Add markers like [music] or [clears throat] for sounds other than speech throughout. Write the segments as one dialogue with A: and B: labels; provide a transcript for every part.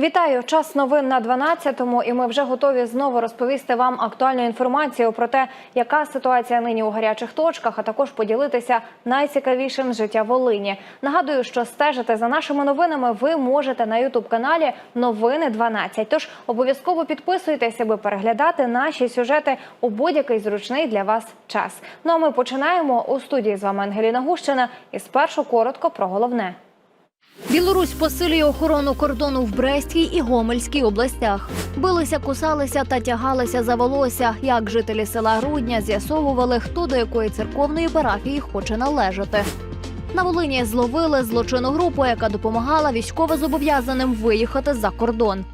A: Вітаю! Час новин на 12-му і ми вже готові знову розповісти вам актуальну інформацію про те, яка ситуація нині у гарячих точках, а також поділитися найцікавішим життя Волині. Нагадую, що стежити за нашими новинами ви можете на ютуб каналі Новини 12. Тож обов'язково підписуйтесь, аби переглядати наші сюжети у будь-який зручний для вас час. Ну а ми починаємо у студії з вами Ангеліна Гущина. І спершу коротко про головне.
B: Білорусь посилює охорону кордону в Брестській і Гомельській областях. Билися, кусалися та тягалися за волосся. Як жителі села Грудня з'ясовували, хто до якої церковної парафії хоче належати. На Волині зловили злочинну групу, яка допомагала військовозобов'язаним виїхати за кордон.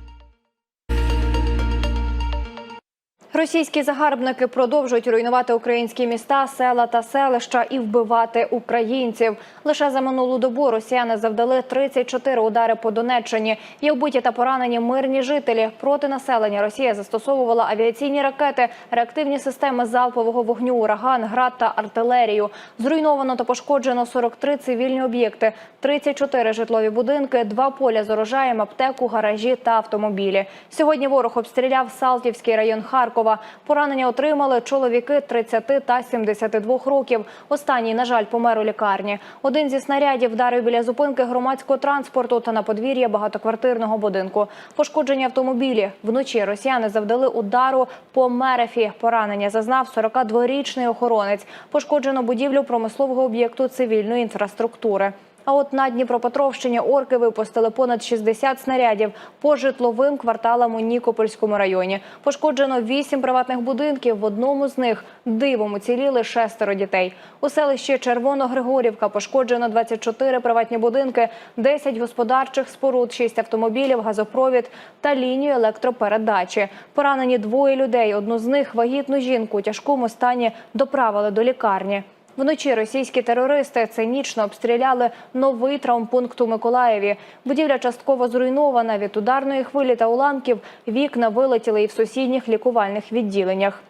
A: Російські загарбники продовжують руйнувати українські міста, села та селища і вбивати українців. Лише за минулу добу росіяни завдали 34 удари по Донеччині. Є вбиті та поранені мирні жителі. Проти населення Росія застосовувала авіаційні ракети, реактивні системи залпового вогню, ураган, град та артилерію. Зруйновано та пошкоджено 43 цивільні об'єкти, 34 житлові будинки, два поля з урожаєм, аптеку, гаражі та автомобілі. Сьогодні ворог обстріляв Салтівський район Харкова. Поранення отримали чоловіки 30 та 72 років. Останній, на жаль, помер у лікарні. Один зі снарядів вдарив біля зупинки громадського транспорту та на подвір'я багатоквартирного будинку. Пошкоджені автомобілі. Вночі росіяни завдали удару по Мерефі. Поранення зазнав 42-річний охоронець. Пошкоджено будівлю промислового об'єкту цивільної інфраструктури. А от на Дніпропетровщині орки випустили понад 60 снарядів по житловим кварталам у Нікопольському районі. Пошкоджено вісім приватних будинків. В одному з них дивом уціліли шестеро дітей. У селищі Червоногригорівка пошкоджено 24 приватні будинки, 10 господарчих споруд, 6 автомобілів, газопровід та лінію електропередачі. Поранені двоє людей. Одну з них вагітну жінку у тяжкому стані доправили до лікарні. Вночі російські терористи цинічно обстріляли новий травмпункт у Миколаєві. Будівля частково зруйнована від ударної хвилі та уламків. Вікна вилетіли і в сусідніх лікувальних відділеннях.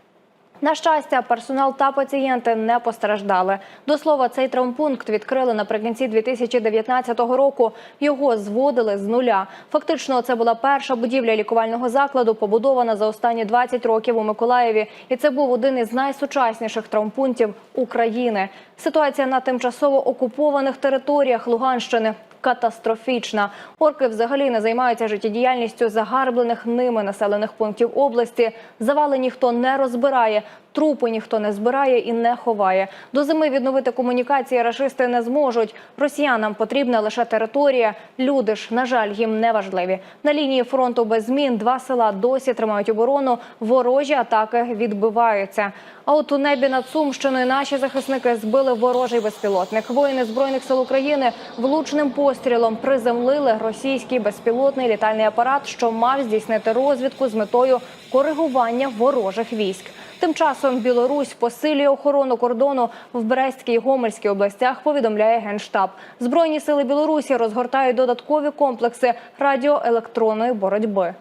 A: На щастя, персонал та пацієнти не постраждали. До слова, цей травмпункт відкрили наприкінці 2019 року. Його зводили з нуля. Фактично, це була перша будівля лікувального закладу, побудована за останні 20 років у Миколаєві. І це був один із найсучасніших травмпунктів України. Ситуація на тимчасово окупованих територіях Луганщини катастрофічна. Орки взагалі не займаються життєдіяльністю загарблених ними населених пунктів області. Завали ніхто не розбирає. Трупи ніхто не збирає і не ховає. До зими відновити комунікації рашисти не зможуть. Росіянам потрібна лише територія. Люди ж, на жаль, їм не важливі. На лінії фронту без змін два села досі тримають оборону. Ворожі атаки відбиваються. А от у небі над Сумщиною наші захисники збили ворожий безпілотник. Воїни збройних сил України влучним пострілом приземлили російський безпілотний літальний апарат, що мав здійснити розвідку з метою коригування ворожих військ. Тим часом Білорусь посилює охорону кордону в Брестській і Гомельській областях. Повідомляє генштаб. Збройні сили Білорусі розгортають додаткові комплекси радіоелектронної боротьби.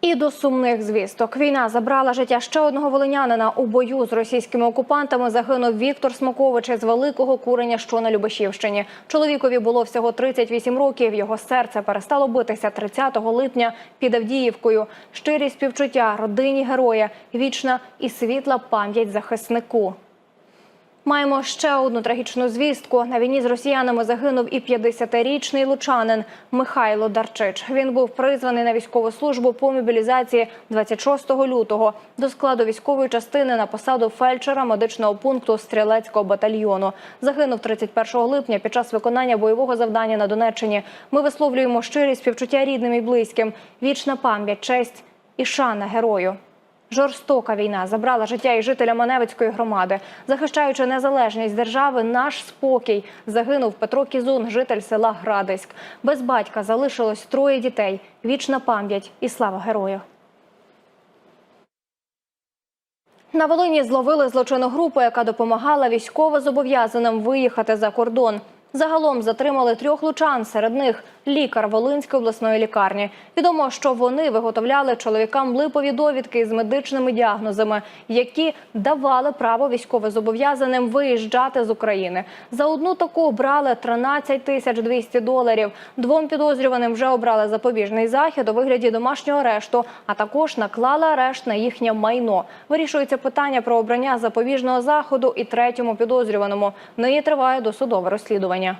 A: І до сумних звісток війна забрала життя ще одного волинянина у бою з російськими окупантами. Загинув Віктор Смокович із великого куреня, що на Любешівщині. Чоловікові було всього 38 років. Його серце перестало битися 30 липня під Авдіївкою. Щирі співчуття родині героя, вічна і світла пам'ять захиснику. Маємо ще одну трагічну звістку. На війні з росіянами загинув і 50-річний лучанин Михайло Дарчич. Він був призваний на військову службу по мобілізації 26 лютого до складу військової частини на посаду фельдшера медичного пункту стрілецького батальйону. Загинув 31 липня під час виконання бойового завдання на Донеччині. Ми висловлюємо щирі співчуття рідним і близьким. Вічна пам'ять, честь і шана герою. Жорстока війна забрала життя і жителя Маневицької громади. Захищаючи незалежність держави, наш спокій загинув Петро Кізун, житель села Градиськ. Без батька залишилось троє дітей. Вічна пам'ять і слава герою. На Волині зловили злочинну групу, яка допомагала військовозобов'язаним виїхати за кордон. Загалом затримали трьох лучан. Серед них лікар Волинської обласної лікарні. Відомо, що вони виготовляли чоловікам липові довідки з медичними діагнозами, які давали право військовозобов'язаним виїжджати з України. За одну таку брали 13 тисяч 200 доларів. Двом підозрюваним вже обрали запобіжний захід у вигляді домашнього арешту, а також наклали арешт на їхнє майно. Вирішується питання про обрання запобіжного заходу і третьому підозрюваному. Нині триває досудове розслідування.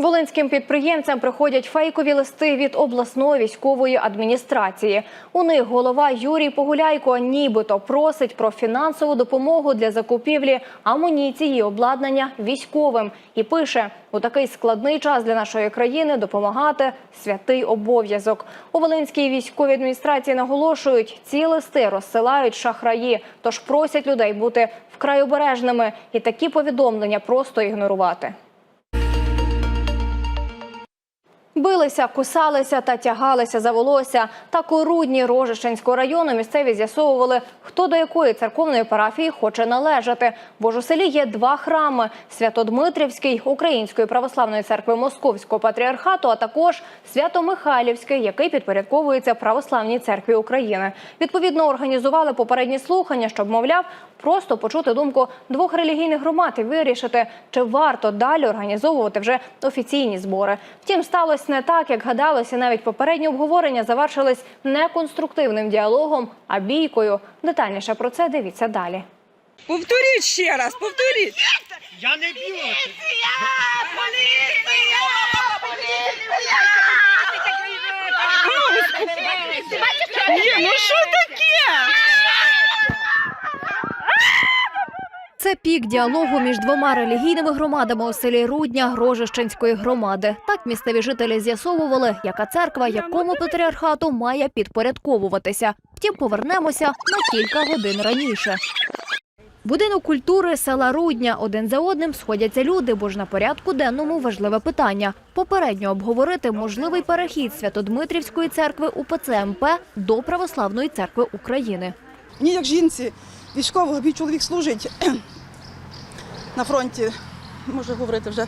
A: Волинським підприємцям приходять фейкові листи від обласної військової адміністрації. У них голова Юрій Погуляйко нібито просить про фінансову допомогу для закупівлі амуніції і обладнання військовим і пише: у такий складний час для нашої країни допомагати святий обов'язок. У Волинській військовій адміністрації наголошують, ці листи розсилають шахраї, тож просять людей бути вкрай обережними і такі повідомлення просто ігнорувати. Билися, кусалися та тягалися за волосся. Так у Рудні Рожищенського району місцеві з'ясовували, хто до якої церковної парафії хоче належати. Бо ж у селі є два храми: Свято-Дмитрівський Української православної церкви Московського патріархату, а також Свято-Михайлівський, який підпорядковується Православній церкві України. Відповідно, організували попередні слухання, щоб мовляв. Просто почути думку двох релігійних громад і вирішити, чи варто далі організовувати вже офіційні збори. Втім, сталося не так, як гадалося. Навіть попередні обговорення завершились не конструктивним діалогом, а бійкою. Детальніше про це дивіться далі.
C: Повторіть ще раз, повторіть.
D: Я не б'ю.
C: Ні, ну що таке?
B: Це пік діалогу між двома релігійними громадами у селі Рудня Рожищенської громади. Так місцеві жителі з'ясовували, яка церква якому патріархату має підпорядковуватися. Втім, повернемося на кілька годин раніше. Будинок культури села Рудня один за одним сходяться люди, бо ж на порядку денному важливе питання попередньо обговорити можливий перехід Святодмитрівської церкви УПЦ МП до Православної церкви України.
E: Мені як жінці військового, мій чоловік служить [clears throat] на фронті, можу говорити вже.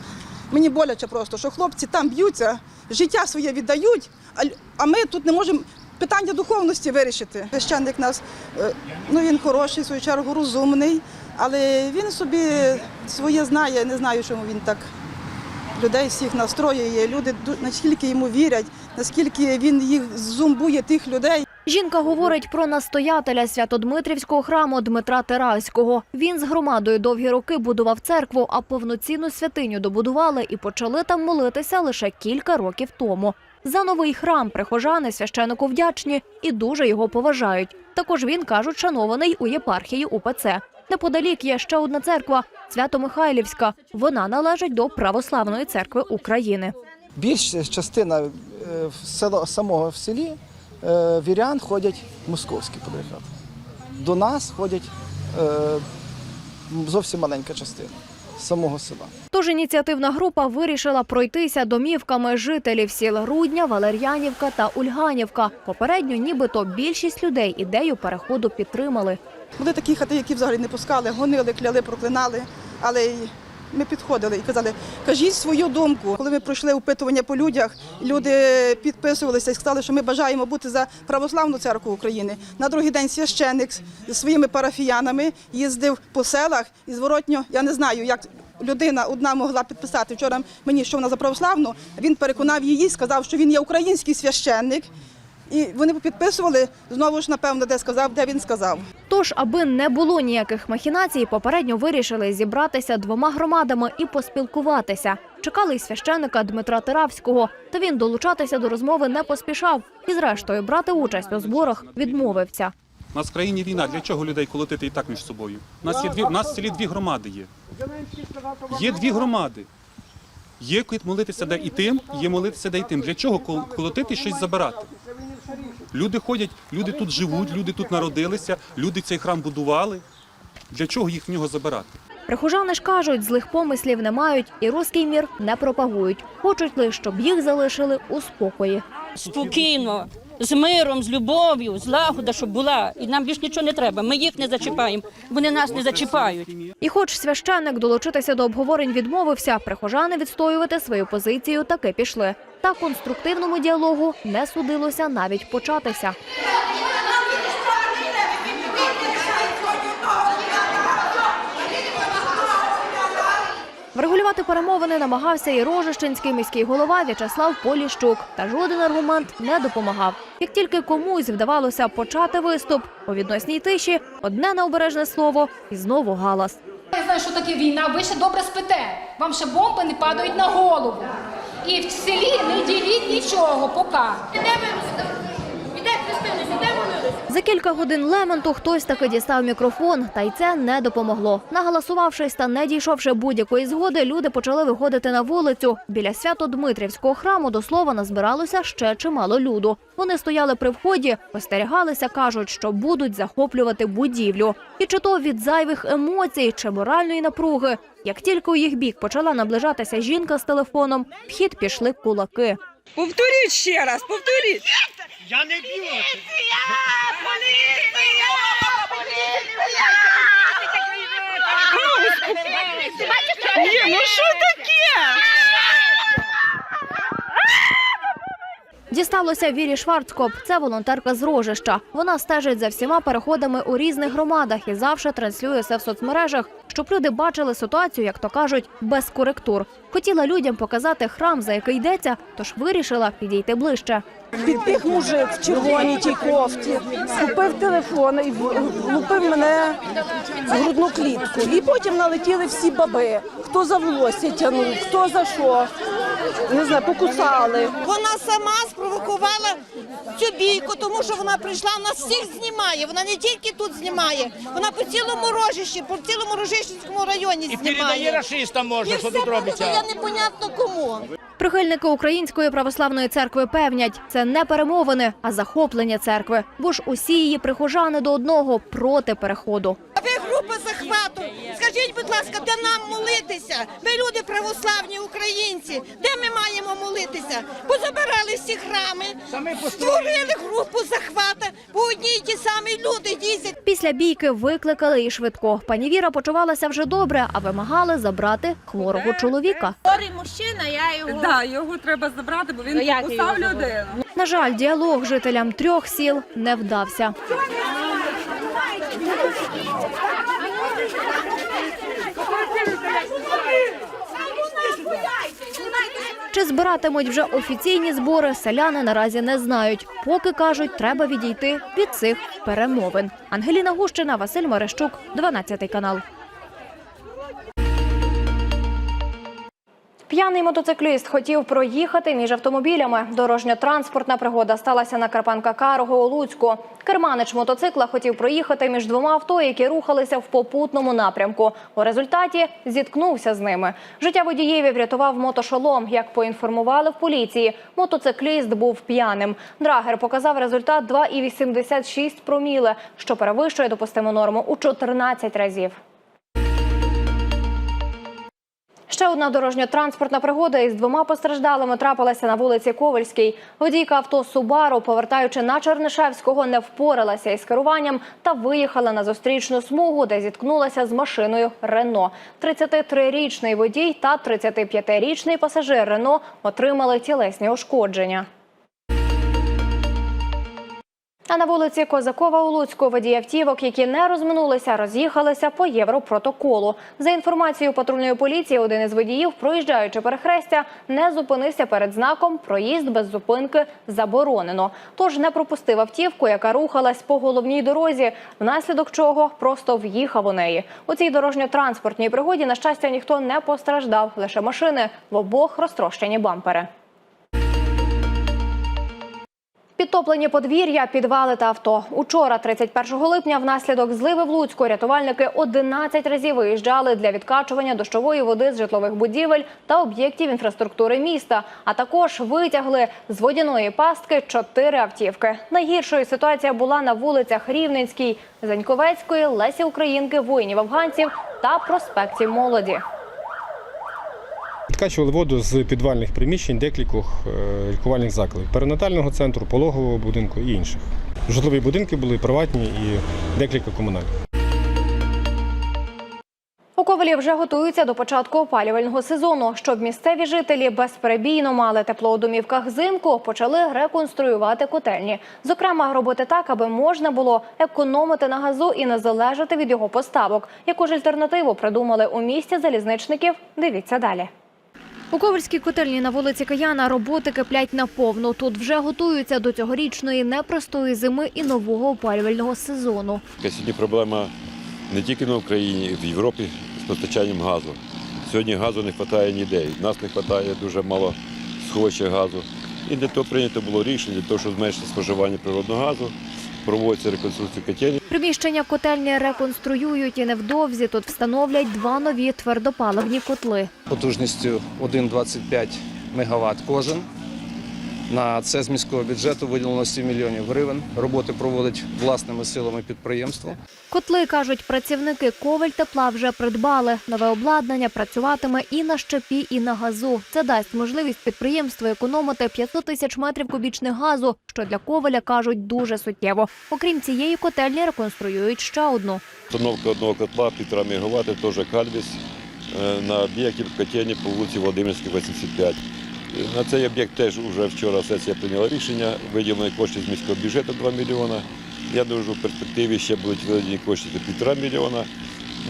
E: Мені боляче просто, що хлопці там б'ються, життя своє віддають, а, ми тут не можемо питання духовності вирішити. Священник нас, е, ну він хороший, в свою чергу розумний, але він собі своє знає, не знаю, чому він так людей всіх настроює. Люди наскільки йому вірять, наскільки він їх зумбує тих людей.
B: Жінка говорить про настоятеля Святодмитрівського храму Дмитра Тераського. Він з громадою довгі роки будував церкву, а повноцінну святиню добудували і почали там молитися лише кілька років тому. За новий храм прихожани священику вдячні і дуже його поважають. Також він кажуть, шанований у єпархії УПЦ. Неподалік є ще одна церква Свято-Михайлівська. Вона належить до Православної церкви України.
F: Більша частина е, село, самого в селі вірян ходять в московський патріархат. До нас ходять е, зовсім маленька частина самого села.
B: Тож ініціативна група вирішила пройтися домівками жителів сіл Рудня, Валер'янівка та Ульганівка. Попередньо, нібито більшість людей ідею переходу підтримали.
E: Були такі хати, які взагалі не пускали, гонили, кляли, проклинали. Але й ми підходили і казали, кажіть свою думку. Коли ми пройшли опитування по людях, люди підписувалися і сказали, що ми бажаємо бути за православну церкву України. На другий день священик зі своїми парафіянами їздив по селах і зворотньо, я не знаю, як. Людина одна могла підписати вчора мені, що вона за православну. Він переконав її, сказав, що він є український священник. І вони підписували знову ж, напевно, де сказав, де він сказав.
B: Тож, аби не було ніяких махінацій, попередньо вирішили зібратися двома громадами і поспілкуватися. Чекали й священика Дмитра Теравського, та він долучатися до розмови не поспішав і, зрештою, брати участь у зборах відмовився.
G: У нас в країні війна. Для чого людей колотити і так між собою? У нас є дві, у нас в селі дві громади є. Є дві громади. Є молитися де і тим, є молитися де і тим. Для чого колотити щось забирати? Люди ходять, люди тут живуть, люди тут народилися, люди цей храм будували. Для чого їх в нього забирати?
B: Прихожани ж кажуть, злих помислів не мають і руський мір не пропагують. Хочуть лише, щоб їх залишили у спокої.
H: спокійно
D: з миром, з любов'ю, злагода, щоб була. І нам більш нічого не треба. Ми їх не зачіпаємо, вони нас не зачіпають.
B: І хоч священник долучитися до обговорень відмовився, прихожани відстоювати свою позицію таки пішли. Та конструктивному діалогу не судилося навіть початися. Врегулювати перемовини намагався і Рожищенський міський голова В'ячеслав Поліщук. Та жоден аргумент не допомагав. Як тільки комусь вдавалося почати виступ, у відносній тиші одне необережне слово і знову галас.
H: Я знаю, що таке війна, ви ще добре спите. Вам ще бомби не падають на голову. І в селі не діліть нічого, поки.
B: За кілька годин лементу хтось таки дістав мікрофон, та й це не допомогло. Наголосувавшись та не дійшовши будь-якої згоди, люди почали виходити на вулицю. Біля свято-Дмитрівського храму до слова назбиралося ще чимало люду. Вони стояли при вході, остерігалися, кажуть, що будуть захоплювати будівлю. І чи то від зайвих емоцій, чи моральної напруги. Як тільки у їх бік почала наближатися жінка з телефоном, в хід пішли кулаки.
C: Повторіть ще раз, повторіть. Ні, ну що таке?
B: Дісталося Вірі Шварцкоп. Це волонтерка з Рожища. Вона стежить за всіма переходами у різних громадах і завжди транслює все в соцмережах, щоб люди бачили ситуацію, як то кажуть, без коректур. Хотіла людям показати храм, за який йдеться, тож вирішила підійти ближче.
I: Підбіг мужик в червоній тій кофті, купив телефон і влупив мене в грудну клітку. І потім налетіли всі баби. Хто за волосся тягнув, хто за що. Не знаю, покусали.
J: Вона сама спровокувала цю бійку, тому що вона прийшла, нас всіх знімає. Вона не тільки тут знімає, вона по цілому рожищі, по цілому рожищенському районі
K: І передає
J: знімає.
K: расистам
J: І
K: що тут робиться.
J: передає непонятно кому.
B: Прихильники Української православної церкви певнять, це не перемовини, а захоплення церкви. Бо ж усі її прихожани до одного проти переходу.
J: А ви група захвату. Скажіть, будь ласка, де нам молитися? Ми люди православні українці. Де ми маємо молитися? Позабирали всі храми, створили групу захвата, бо одні й ті самі люди їздять.
B: Після бійки викликали і швидко. Пані Віра почувалася вже добре, а вимагали забрати хворого чоловіка.
C: Да, його треба забрати, бо він покусав людину.
B: На жаль, діалог жителям трьох сіл не вдався. Чи збиратимуть вже офіційні збори, селяни наразі не знають. Поки кажуть, треба відійти від цих перемовин. Ангеліна Гущина, Василь Мерещук, 12 канал.
A: П'яний мотоцикліст хотів проїхати між автомобілями. Дорожньо-транспортна пригода сталася на Карпанка Карого у Луцьку. Керманич мотоцикла хотів проїхати між двома авто, які рухалися в попутному напрямку. У результаті зіткнувся з ними. Життя водієві врятував мотошолом. Як поінформували в поліції, мотоцикліст був п'яним. Драгер показав результат 2,86 проміле, що перевищує допустиму норму у 14 разів. Ще одна дорожньо-транспортна пригода із двома постраждалими трапилася на вулиці Ковальській. Водійка авто Субару, повертаючи на Чернишевського, не впоралася із керуванням та виїхала на зустрічну смугу, де зіткнулася з машиною Рено. 33-річний водій та 35-річний пасажир Рено отримали тілесні ушкодження. А на вулиці Козакова у Луцьку водії автівок, які не розминулися, роз'їхалися по європротоколу. За інформацією патрульної поліції, один із водіїв, проїжджаючи перехрестя, не зупинився перед знаком «Проїзд без зупинки заборонено». Тож не пропустив автівку, яка рухалась по головній дорозі, внаслідок чого просто в'їхав у неї. У цій дорожньо-транспортній пригоді, на щастя, ніхто не постраждав. Лише машини в обох розтрощені бампери. Підтоплені подвір'я, підвали та авто. Учора, 31 липня, внаслідок зливи в Луцьку рятувальники 11 разів виїжджали для відкачування дощової води з житлових будівель та об'єктів інфраструктури міста. А також витягли з водяної пастки чотири автівки. Найгіршою ситуація була на вулицях Рівненській, Заньковецької, Лесі Українки, воїнів афганців та проспекті Молоді.
K: Відкачували воду з підвальних приміщень декількох е, лікувальних закладів перинатального центру, пологового будинку і інших. Житлові будинки були приватні і декілька комунальних.
A: У Ковелі вже готуються до початку опалювального сезону. Щоб місцеві жителі безперебійно мали тепло у домівках взимку, почали реконструювати котельні. Зокрема, робити так, аби можна було економити на газу і не залежати від його поставок. Яку ж альтернативу придумали у місті залізничників? Дивіться далі.
B: У Ковальській котельні на вулиці Каяна роботи киплять наповну. Тут вже готуються до цьогорічної непростої зими і нового опалювального сезону.
L: Сьогодні проблема не тільки на Україні, і в Європі з постачанням газу. Сьогодні газу не вистачає ніде. Нас не вистачає дуже мало сховища газу. І для того прийнято було рішення, для того, щоб зменшити споживання природного газу, проводиться реконструкція котельні.
B: Приміщення котельні реконструюють і невдовзі тут встановлять два нові твердопаливні котли.
M: потужністю 1,25 МВт кожен. На це з міського бюджету виділено 7 мільйонів гривень. Роботи проводить власними силами підприємство.
B: Котли, кажуть, працівники Коваль тепла вже придбали. Нове обладнання працюватиме і на щепі, і на газу. Це дасть можливість підприємству економити 500 тисяч метрів кубічних газу, що для Коваля, кажуть, дуже суттєво. Окрім цієї котельні реконструюють ще одну.
L: Установка одного котла 1,5 МВт, теж кальвіс е, на об'єкті котельні по вулиці Володимирській, 85. На цей об'єкт теж вже вчора сесія прийняла рішення, виділені кошти з міського бюджету 2 мільйона. Я думаю, що в перспективі ще будуть виділені кошти до 1,5 мільйона.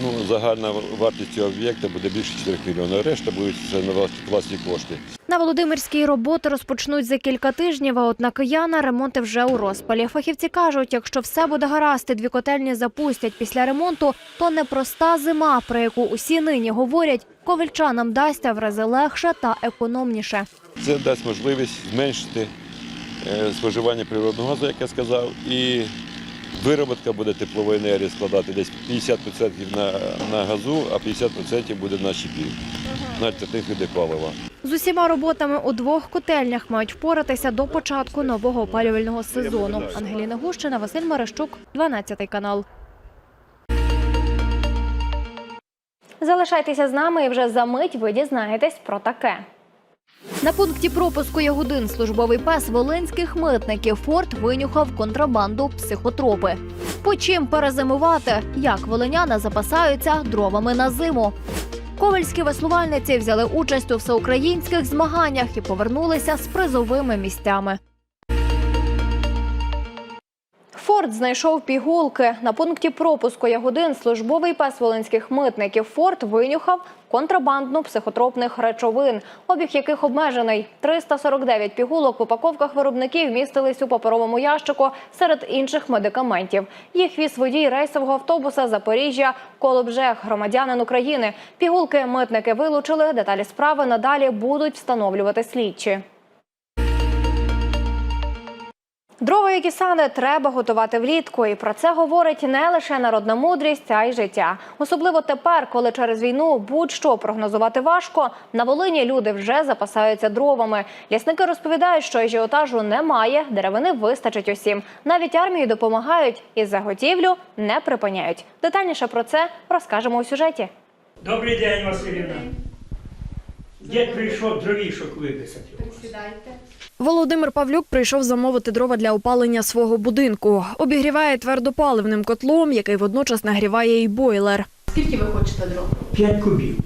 L: Ну, загальна вартість цього об'єкта буде більше 4 мільйонів. Решта будуть все на власні- кошти.
B: На Володимирській роботи розпочнуть за кілька тижнів, а от на Кияна ремонти вже у розпалі. Фахівці кажуть, якщо все буде гаразд і дві котельні запустять після ремонту, то непроста зима, про яку усі нині говорять, ковальчанам дасться в рази легше та економніше.
L: Це дасть можливість зменшити е, споживання природного газу, як я сказав, і вироботка буде теплової енергії складати десь 50% на, на газу, а 50% буде на щепі, на видах палива.
B: З усіма роботами у двох котельнях мають впоратися до початку нового опалювального сезону. Ангеліна Гущина, Василь Марищук, 12 канал.
A: Залишайтеся з нами і вже за мить ви дізнаєтесь про таке.
B: На пункті пропуску Ягодин службовий пес волинських митників Форт винюхав контрабанду психотропи. По чим перезимувати, як волиняни запасаються дровами на зиму. Ковальські веслувальниці взяли участь у всеукраїнських змаганнях і повернулися з призовими місцями.
A: Форт знайшов пігулки. На пункті пропуску Ягодин службовий пес волинських митників Форт винюхав контрабандну психотропних речовин, обіг яких обмежений. 349 пігулок в упаковках виробників містились у паперовому ящику серед інших медикаментів. Їх віз водій рейсового автобуса Запоріжжя Колобжех, громадянин України. Пігулки митники вилучили. Деталі справи надалі будуть встановлювати слідчі. Дрова, які сани, треба готувати влітку, і про це говорить не лише народна мудрість, а й життя. Особливо тепер, коли через війну будь-що прогнозувати важко. На Волині люди вже запасаються дровами. Лісники розповідають, що ажіотажу немає, деревини вистачить усім. Навіть армії допомагають і заготівлю не припиняють. Детальніше про це розкажемо у сюжеті.
N: Добрий день, Василівна. Дід прийшов дровішок виписати.
O: Володимир Павлюк прийшов замовити дрова для опалення свого будинку. Обігріває твердопаливним котлом, який водночас нагріває і бойлер.
P: Скільки ви хочете дров?
N: П'ять кубів.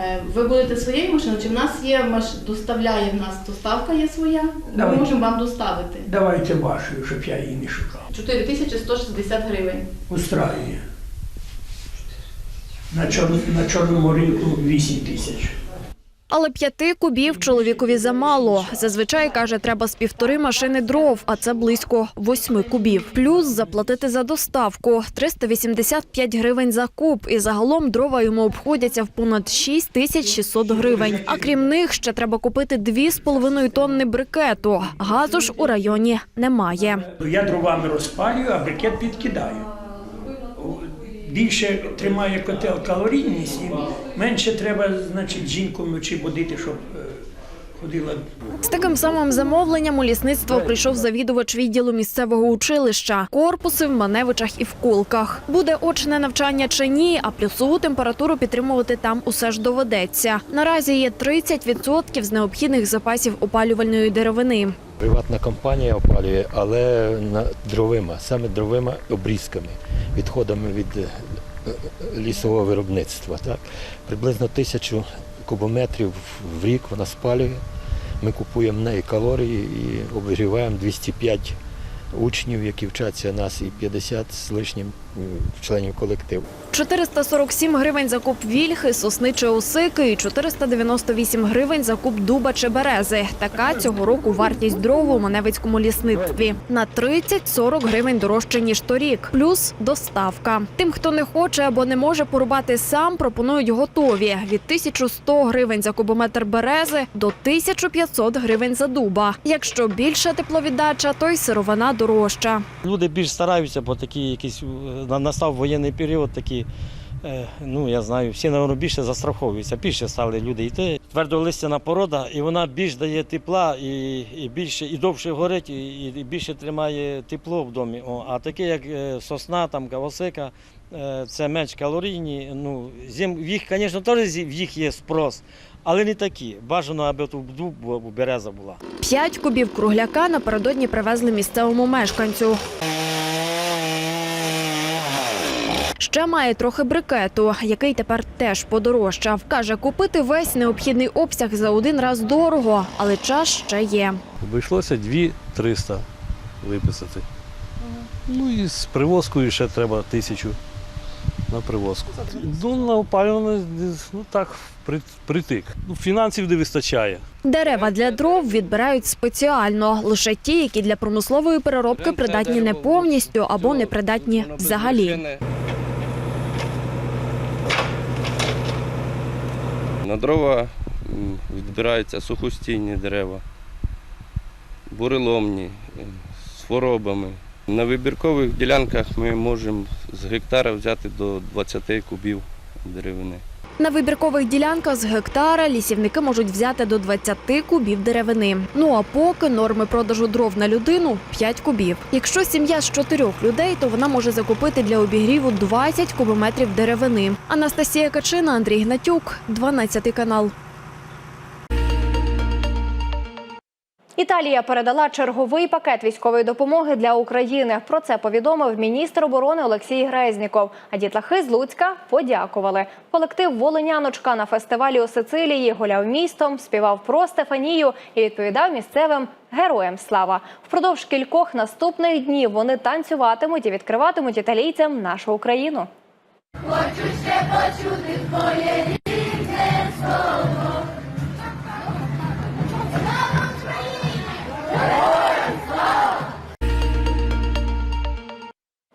P: Е, Ви будете своєю машиною? Чи в нас є маш... доставляє в нас доставка є своя? Ми можемо вам доставити.
N: Давайте вашою, щоб я її не шукав.
P: 4160 гривень.
N: Устраює. На, чор... на чорному ринку 8 тисяч.
O: Але п'яти кубів чоловікові замало. Зазвичай каже, треба з півтори машини дров, а це близько восьми кубів. Плюс заплатити за доставку 385 гривень за куб. І загалом дрова йому обходяться в понад 6 тисяч 600 гривень. А крім них ще треба купити 2,5 тонни брикету. Газу ж у районі немає.
N: Я дровами розпалюю, а брикет підкидаю. Більше тримає котел калорійність, і менше треба, значить, жінку вночі будити, щоб е, ходила.
O: З таким самим замовленням у лісництво прийшов завідувач відділу місцевого училища. Корпуси в Маневичах і в Кулках. Буде очне навчання чи ні, а плюсову температуру підтримувати там усе ж доведеться. Наразі є 30% з необхідних запасів опалювальної деревини.
Q: Приватна компанія опалює, але на дровима, саме дровими обрізками, відходами від е, е, лісового виробництва. Так? Приблизно тисячу кубометрів в рік вона спалює. Ми купуємо в неї калорії і обігріваємо 205 учнів, які вчаться нас, і 50 з лишнім членів колективу.
O: 447 гривень за куб вільхи, сосни чи осики і 498 гривень за куб дуба чи берези. Така цього року вартість дров у Маневицькому лісництві. На 30-40 гривень дорожче, ніж торік. Плюс доставка. Тим, хто не хоче або не може порубати сам, пропонують готові. Від 1100 гривень за кубометр берези до 1500 гривень за дуба. Якщо більша тепловіддача, то й сировина дорожча.
R: Люди більш стараються, бо такі якісь е, настав воєнний період, такі, е, ну я знаю, всі напевно, більше застраховуються, більше стали люди йти. Твердолистяна порода, і вона більш дає тепла і, і більше і довше горить, і, і більше тримає тепло в домі. О, а таке, як е, сосна, там кавосика, е, це менш калорійні. Ну, зим, в їх, звісно, теж в їх є спрос, але не такі. Бажано, аби тут дуб береза була.
O: П'ять кубів кругляка напередодні привезли місцевому мешканцю. Ще має трохи брикету, який тепер теж подорожчав. Каже, купити весь необхідний обсяг за один раз дорого, але час ще є.
S: Обійшлося 2-300 виписати. Ну і з привозкою ще треба тисячу на привозку. Ну, на опалювання ну, так при- притик. Ну, фінансів не вистачає.
O: Дерева для дров відбирають спеціально, лише ті, які для промислової переробки придатні не повністю або не придатні взагалі.
T: На дрова відбираються сухостійні дерева, буреломні, е, з хворобами. На вибіркових ділянках ми можемо з гектара взяти до 20 кубів деревини.
O: На вибіркових ділянках з гектара лісівники можуть взяти до 20 кубів деревини. Ну а поки норми продажу дров на людину 5 кубів. Якщо сім'я з чотирьох людей, то вона може закупити для обігріву 20 кубометрів деревини. Анастасія Качина, Андрій Гнатюк, 12 канал.
A: Італія передала черговий пакет військової допомоги для України. Про це повідомив міністр оборони Олексій Грезніков. А дітлахи з Луцька подякували. Колектив Волиняночка на фестивалі у Сицилії гуляв містом, співав про Стефанію і відповідав місцевим героям слава. Впродовж кількох наступних днів вони танцюватимуть і відкриватимуть італійцям нашу Україну.
U: Хочу ще почути твоє рідне слово.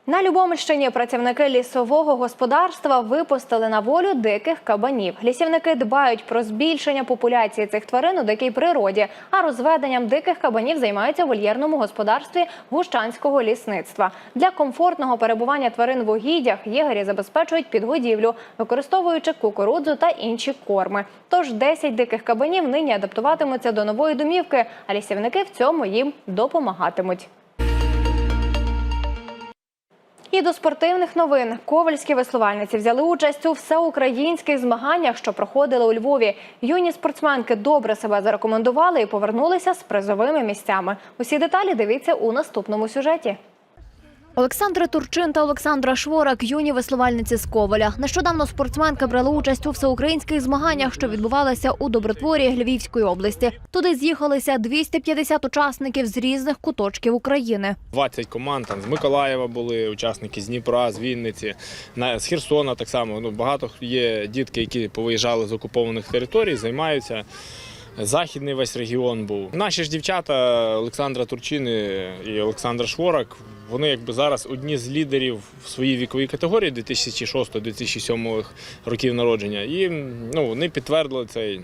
A: На Любомищині працівники лісового господарства випустили на волю диких кабанів. Лісівники дбають про збільшення популяції цих тварин у дикій природі, а розведенням диких кабанів займаються у вольєрному господарстві гущанського лісництва. Для комфортного перебування тварин в угіддях єгері забезпечують підгодівлю, використовуючи кукурудзу та інші корми. Тож 10 диких кабанів нині адаптуватимуться до нової домівки, а лісівники в цьому їм допомагатимуть. І до спортивних новин ковальські веслувальниці взяли участь у всеукраїнських змаганнях, що проходили у Львові. Юні спортсменки добре себе зарекомендували і повернулися з призовими місцями. Усі деталі дивіться у наступному сюжеті.
B: Олександра Турчин та Олександра Шворак юні веслувальниці з Коваля. Нещодавно спортсменки брали участь у всеукраїнських змаганнях, що відбувалися у Добротворі Львівської області. Туди з'їхалися 250 учасників з різних куточків України.
V: 20 команд там з Миколаєва були учасники з Дніпра, з Вінниці, з Херсона так само. Ну, багато є дітки, які повиїжджали з окупованих територій, займаються. Західний весь регіон був. Наші ж дівчата Олександра Турчини і Олександра Шворак. Вони якби зараз одні з лідерів в своїй віковій категорії 2006-2007 років народження. І ну, вони підтвердили цей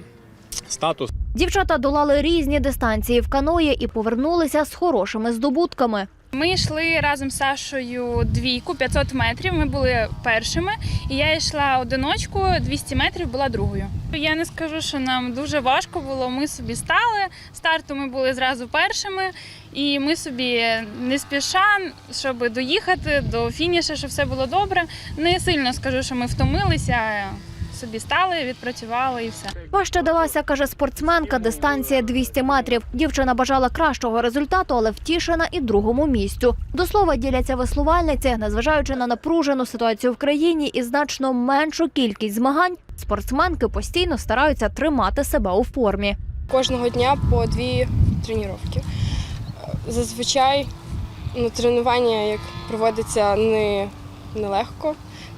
V: статус.
B: Дівчата долали різні дистанції в каної і повернулися з хорошими здобутками.
W: Ми йшли разом з Сашою двійку 500 метрів. Ми були першими, і я йшла одиночку 200 метрів, була другою. Я не скажу, що нам дуже важко було. Ми собі стали. Старту ми були зразу першими, і ми собі не спіша, щоб доїхати до фінішу, щоб все було добре. Не сильно скажу, що ми втомилися. Собі стали, відпрацювали і все.
B: Важче далася, каже спортсменка, дистанція 200 метрів. Дівчина бажала кращого результату, але втішена і другому місцю. До слова, діляться веслувальниці, незважаючи на напружену ситуацію в країні і значно меншу кількість змагань, спортсменки постійно стараються тримати себе у формі.
X: Кожного дня по дві тренування. Зазвичай ну, тренування як проводиться не, нелегко.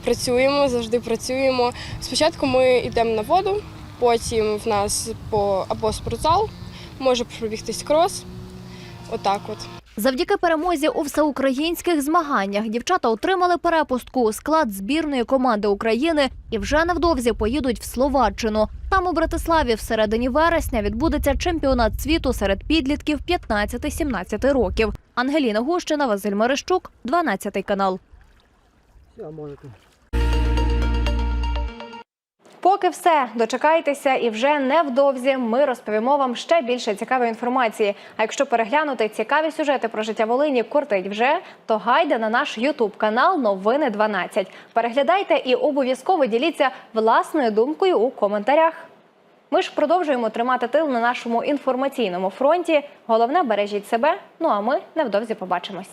X: Працюємо, завжди працюємо. Спочатку ми йдемо на воду, потім в нас по або спортзал, може пробігтись крос. Отак от.
B: Завдяки перемозі у всеукраїнських змаганнях дівчата отримали перепустку у склад збірної команди України і вже невдовзі поїдуть в Словаччину. Там у Братиславі в середині вересня відбудеться чемпіонат світу серед підлітків 15-17 років. Ангеліна Гущина, Василь Мерещук, 12 канал.
A: Поки все, дочекайтеся, і вже невдовзі ми розповімо вам ще більше цікавої інформації. А якщо переглянути цікаві сюжети про життя Волині кортить вже, то гайде на наш Ютуб канал Новини 12. Переглядайте і обов'язково діліться власною думкою у коментарях. Ми ж продовжуємо тримати тил на нашому інформаційному фронті. Головне бережіть себе. Ну а ми невдовзі побачимось.